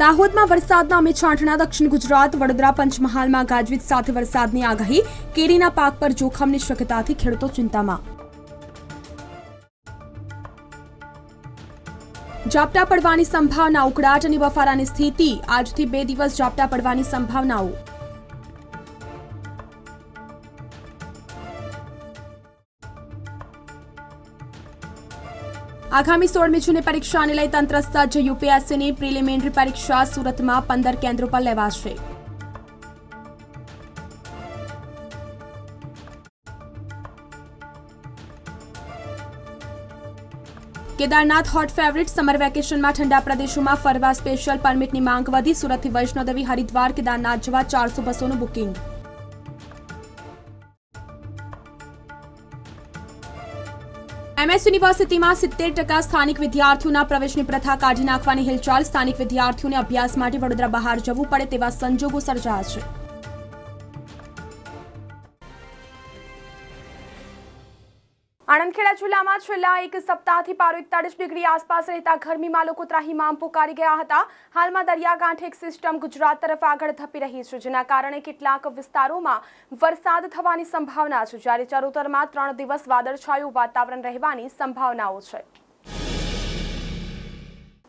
દાહોદમાં વરસાદના અમે છાંટણા, દક્ષિણ ગુજરાત, વડોદરા પંચમહાલમાં ગાજવીજ સાથે વરસાદની આગાહી, કેરીના પાક પર જોખમની શક્યતાથી ખેડૂતો ચિંતામાં. ઝાપટા પડવાની સંભાવના, ઉકળાટ અને બફારાની સ્થિતિ. આજથી બે દિવસ ઝાપટા પડવાની સંભાવનાઓ. આગામી સોળમી જૂને પરીક્ષાને લઈ તંત્ર સજ્જ યુપીએસસીની પ્રિલિમિનરી પરીક્ષા સુરતમાં પંદર કેન્દ્રો પર લેવાશે. કેદારનાથ હોટ ફેવરિટ સમર વેકેશનમાં ઠંડા પ્રદેશોમાં ફરવા સ્પેશિયલ પરમિટની માંગ વધી. સુરતથી વૈષ્ણોદેવી, હરિદ્વાર, કેદારનાથ જેવા ચારસો બસોનું બુકિંગ એમએસ યુનિવર્સિટીમાં સિત્તેર ટકા સ્થાનિક વિદ્યાર્થીઓના પ્રવેશની પ્રથા કાઢી નાખવાની હિલચાલ સ્થાનિક વિદ્યાર્થીઓને અભ્યાસ માટે વડોદરા બહાર જવું પડે તેવા સંજોગો સર્જાયા છે. આણંદખેડા જિલ્લામાં છેલ્લા એક સપ્તાહથી પારો એકતાળીસ ડિગ્રી આસપાસ રહેતા ગરમીમાં લોકો ત્રાહીમામ પુકારી ગયા હતા. હાલમાં દરિયાકાંઠે એક સિસ્ટમ ગુજરાત તરફ આગળ ધપી રહી છે, જેના કારણે કેટલાક વિસ્તારોમાં વરસાદ થવાની સંભાવના છે. જ્યારે ચરોતરમાં ત્રણ દિવસ વાદળછાયું વાતાવરણ રહેવાની સંભાવનાઓ છે.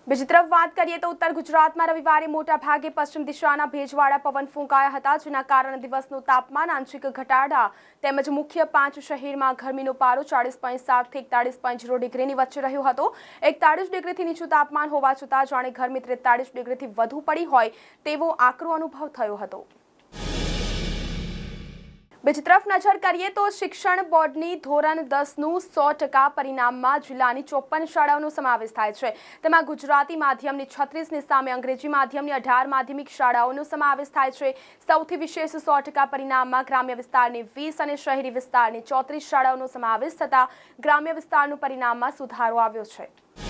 બીજી તરફ વાત કરીએ તો ઉત્તર ગુજરાતમાં રવિવારે મોટા ભાગે પશ્ચિમ દિશાના ભેજવાળા પવન ફૂંકાયા હતા, જેના કારણે દિવસનું તાપમાન આંશિક ઘટાડા તેમજ મુખ્ય પાંચ શહેરમાં ગરમીનો પારો ચાળીસ પોઈન્ટ સાતથી એકતાળીસ પોઈન્ટ ઝીરો ડિગ્રીની વચ્ચે રહ્યો હતો. એકતાળીસ ડિગ્રીથી નીચું તાપમાન હોવા છતાં જાણે ગરમી ત્રેતાળીસ ડિગ્રીથી વધુ પડી હોય તેવો આકરો અનુભવ થયો હતો. બીજી તરફ નજર કરીએ તો શિક્ષણ બોર્ડની ધોરણ દસનું સો ટકા પરિણામમાં જિલ્લાની ચોપન શાળાઓનો સમાવેશ થાય છે. તેમાં ગુજરાતી માધ્યમની છત્રીસની સામે અંગ્રેજી માધ્યમની અઢાર માધ્યમિક શાળાઓનો સમાવેશ થાય છે. સૌથી વિશેષ સો ટકા પરિણામમાં ગ્રામ્ય વિસ્તારની વીસ અને શહેરી વિસ્તારની ચોત્રીસ શાળાઓનો સમાવેશ થતાં ગ્રામ્ય વિસ્તારનું પરિણામમાં સુધારો આવ્યો છે.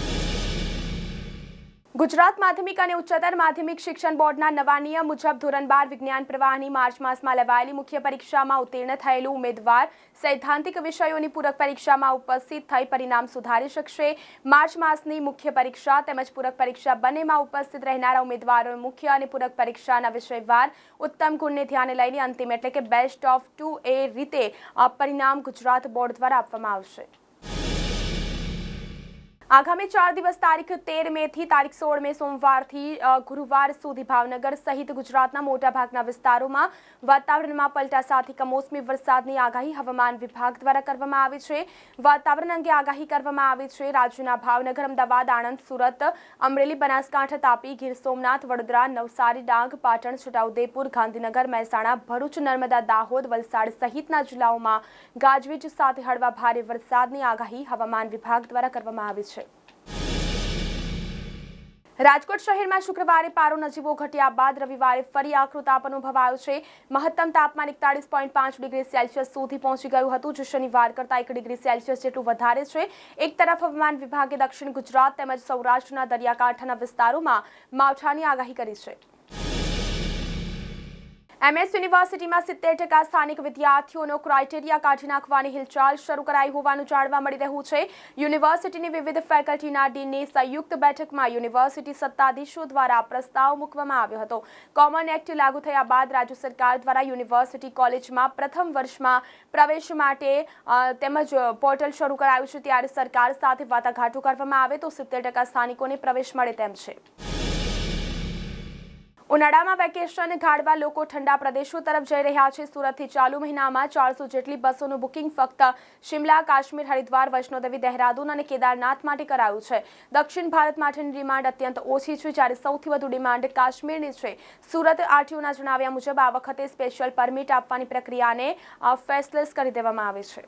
ગુજરાત માધ્યમિક અને ઉચ્ચતર માધ્યમિક શિક્ષણ બોર્ડના નવા નિયમ મુજબ ધોરણ બાર વિજ્ઞાન પ્રવાહની માર્ચ માસમાં લેવાયેલી મુખ્ય પરીક્ષામાં ઉત્તીર્ણ થયેલું ઉમેદવાર સૈદ્ધાંતિક વિષયોની પૂરક પરીક્ષામાં ઉપસ્થિત થઈ પરિણામ સુધારી શકશે. માર્ચ માસની મુખ્ય પરીક્ષા તેમજ પૂરક પરીક્ષા બંનેમાં ઉપસ્થિત રહેનારા ઉમેદવારોએ મુખ્ય અને પૂરક પરીક્ષાના વિષયવાર ઉત્તમ ગુણને ધ્યાને લઈને અંતિમ એટલે કે બેસ્ટ ઓફ ટુ એ રીતે પરિણામ ગુજરાત બોર્ડ દ્વારા આપવામાં આવશે. આગામી ચાર દિવસ તારીખ તેર મે થી તારીખ સોળ મે સોમવારથી ગુરુવાર સુધી ભાવનગર સહિત ગુજરાતના મોટાભાગના વિસ્તારોમાં વાતાવરણમાં પલટા સાથે કમોસમી વરસાદની આગાહી હવામાન વિભાગ દ્વારા કરવામાં આવી છે. વાતાવરણ અંગે આગાહી કરવામાં આવી છે. રાજ્યના ભાવનગર, અમદાવાદ, આણંદ, સુરત, અમરેલી, બનાસકાંઠા, તાપી, ગીર સોમનાથ, વડોદરા, નવસારી, ડાંગ, પાટણ, છોટાઉદેપુર, ગાંધીનગર, મહેસાણા, ભરૂચ, નર્મદા, દાહોદ, વલસાડ સહિતના જિલ્લાઓમાં ગાજવીજ સાથે હળવા ભારે વરસાદની આગાહી હવામાન વિભાગ દ્વારા કરવામાં આવી છે. રાજકોટ શહેરમાં શુક્રવારે પારો નજીવો ઘટ્યા બાદ રવિવારે ફરી આકરો તાપ અનુભવાયો છે. મહત્તમ તાપમાન એકતાળીસ પોઈન્ટ પાંચ ડિગ્રી સેલ્સિયસ સુધી પહોંચી ગયું હતું, જે શનિવાર કરતાં એક ડિગ્રી સેલ્સિયસ જેટલું વધારે છે. એક તરફ હવામાન વિભાગે દક્ષિણ ગુજરાત તેમજ સૌરાષ્ટ્રના દરિયાકાંઠાના વિસ્તારોમાં માવઠાની આગાહી કરી છે. એમએસ યુનિવર્સિટીમાં સિત્તેર ટકા સ્થાનિક વિદ્યાર્થીઓનો ક્રાઇટેરિયા કાઢી નાખવાની હિલચાલ શરૂ કરાઈ હોવાનું જાણવા મળી રહ્યું છે. યુનિવર્સિટીની વિવિધ ફેકલ્ટીના ડીનની સંયુક્ત બેઠકમાં યુનિવર્સિટી સત્તાધીશો દ્વારા પ્રસ્તાવ મૂકવામાં આવ્યો હતો. કોમન એક્ટ લાગુ થયા બાદ રાજ્ય સરકાર દ્વારા યુનિવર્સિટી કોલેજમાં પ્રથમ વર્ષમાં પ્રવેશ માટે તેમજ પોર્ટલ શરૂ કરાયું છે. ત્યારે સરકાર સાથે વાટાઘાટો કરવામાં આવે તો સિત્તેર ટકા સ્થાનિકોને પ્રવેશ મળે તેમ છે. ઉનાળામાં વેકેશન ગાળવા લોકો ઠંડા પ્રદેશો તરફ જઈ રહ્યા છે. સુરતથી ચાલુ મહિનામાં ચારસો જેટલી બસોનું બુકિંગ ફક્ત શિમલા, કાશ્મીર, હરિદ્વાર, વૈષ્ણોદેવી, દહેરાદૂન અને કેદારનાથ માટે કરાયું છે. દક્ષિણ ભારત માટેની ડિમાન્ડ અત્યંત ઓછી છે, જ્યારે સૌથી વધુ ડિમાન્ડ કાશ્મીરની છે. સુરત આરટીઓના જણાવ્યા મુજબ આ વખતે સ્પેશિયલ પરમિટ આપવાની પ્રક્રિયાને ફેસલેસ કરી દેવામાં આવી છે.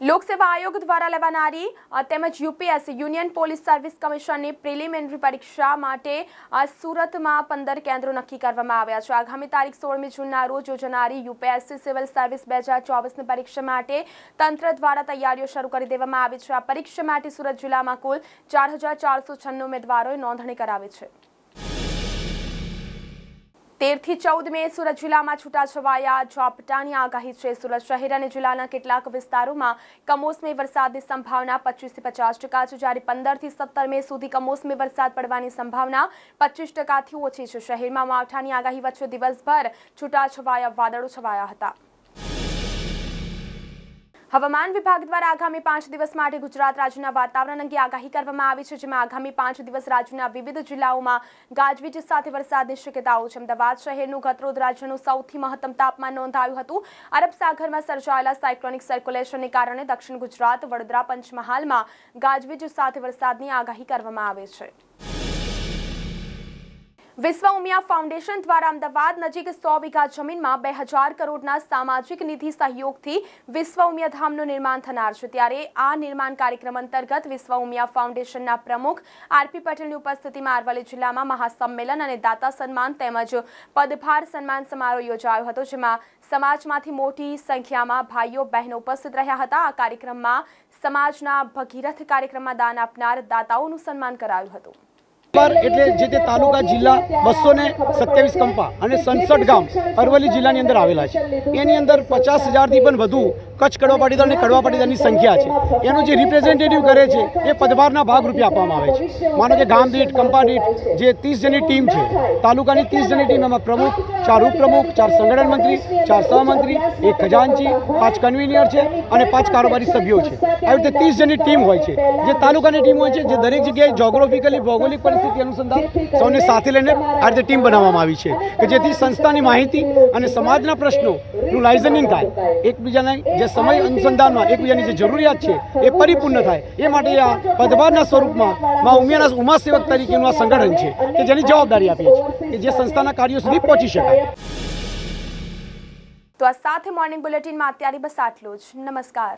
લોકસેવા આયોગ દ્વારા લેવાનારી તેમજ યુપીએસસી, યુનિયન પોલીસ સર્વિસ કમિશનની પ્રિલિમિનરી પરીક્ષા માટે સુરતમાં પંદર કેન્દ્રો નક્કી કરવામાં આવ્યા છે. આગામી તારીખ સોળમી જૂનના રોજ યોજાનારી યુપીએસસી સિવિલ સર્વિસ બે હજાર ચોવીસની પરીક્ષા માટે તંત્ર દ્વારા તૈયારીઓ શરૂ કરી દેવામાં આવી છે. આ પરીક્ષા માટે સુરત જિલ્લામાં કુલ ચાર હજાર ચારસો છન્નું ઉમેદવારોએ નોંધણી કરાવી છે. તેરથી ચૌદ મે સુરત જિલ્લામાં છૂટાછવાયા ઝાપટાની આગાહી છે. સુરત શહેર અને જિલ્લાના કેટલાક વિસ્તારોમાં કમોસમી વરસાદની સંભાવના પચીસથી પચાસ ટકા છે. જ્યારે પંદરથી સત્તર મે સુધી કમોસમી વરસાદ પડવાની સંભાવના પચીસ ટકાથી ઓછી છે. શહેરમાં માવઠાની આગાહી વચ્ચે દિવસભર છૂટાછવાયા વાદળો છવાયા હતા. હવામાન વિભાગ દ્વારા આગામી પાંચ દિવસ માટે ગુજરાત રાજ્યના વાતાવરણ અંગે આગાહી કરવામાં આવી છે, જેમાં આગામી પાંચ દિવસ રાજ્યના વિવિધ જિલ્લાઓમાં ગાજવીજ સાથે વરસાદની શક્યતાઓ છે. અમદાવાદ શહેરનું ગતરોદ રાજ્યનું સૌથી મહત્તમ તાપમાન નોંધાયું હતું. અરબ સાગરમાં સર્જાયેલા સાયક્લોનિક સર્ક્યુલેશનને કારણે દક્ષિણ ગુજરાત વડોદરા પંચમહાલમાં ગાજવીજ સાથે વરસાદની આગાહી કરવામાં આવે છે. વિશ્વ ઉમિયા ફાઉન્ડેશન દ્વારા અમદાવાદ નજીક સો વીઘા જમીનમાં બે હજાર કરોડના સામાજિક નિધિ સહયોગથી વિશ્વ ઉમિયા ધામનું નિર્માણ થનાર છે. ત્યારે આ નિર્માણ કાર્યક્રમ અંતર્ગત વિશ્વ ઉમિયા ફાઉન્ડેશનના પ્રમુખ આરપી પટેલની ઉપસ્થિતિમાં અરવલ્લી જિલ્લામાં મહાસંમેલન અને દાતા સન્માન તેમજ પદભાર સન્માન સમારોહ યોજાયો હતો, જેમાં સમાજમાંથી મોટી સંખ્યામાં ભાઈઓ, બહેનો ઉપસ્થિત રહ્યા હતા. આ કાર્યક્રમમાં સમાજના ભગીરથ કાર્યક્રમમાં દાન આપનાર દાતાઓનું સન્માન કરાયું હતું. એટલે જે તે તાલુકા જિલ્લા બસો ને સત્યાવીસ કંપા અને સડસઠ ગામ અરવલ્લી જિલ્લાની અંદર આવેલા છે. એની અંદર પચાસ હજારથી પણ વધુ કચ્છ કડવા પાટીદાર અને કડવા પાટીદારની સંખ્યા છે. એનું જે રિપ્રેઝેન્ટેટિવ કરે છે, એ પદભારના ભાગરૂપે આપવામાં આવે છે. માનો કે ગામ દીઠ કંપા દીઠ જે ત્રીસ જણની ટીમ છે, તાલુકાની ત્રીસ જણની ટીમ એમાં પ્રમુખ, ચાર ઉપપ્રમુખ, ચાર સંગઠન મંત્રી, ચાર સહમંત્રી, એક ખજાનચી, પાંચ કન્વીનિયર છે અને પાંચ કારોબારી સભ્યો છે. આવી રીતે ત્રીસ જણની ટીમ હોય છે. જે તાલુકાની ટીમ હોય છે, જે દરેક જગ્યાએ જોગ્રાફિકલી ભૌગોલિક પરિસ્થિતિ અનુસંધાન સૌને સાથે લઈને આ રીતે ટીમ બનાવવામાં આવી છે કે જેથી સંસ્થાની માહિતી અને સમાજના પ્રશ્નોનું લાઇઝનિંગ થાય એકબીજાના જે સમય અનુસંધાનમાં એકબીજાની જે જરૂરિયાત છે એ પરિપૂર્ણ થાય. એ માટે આ પદભારના સ્વરૂપમાં મા ઉમિયાના ઉમા સેવક તરીકેનું આ સંગઠન છે કે જેની જવાબદારી આપીએ છીએ કે જે સંસ્થાના કાર્યો સુધી પહોંચી શકાય. તો આ સાથે મોર્નિંગ બુલેટિનમાં અત્યારે બસ આટલું જ. નમસ્કાર.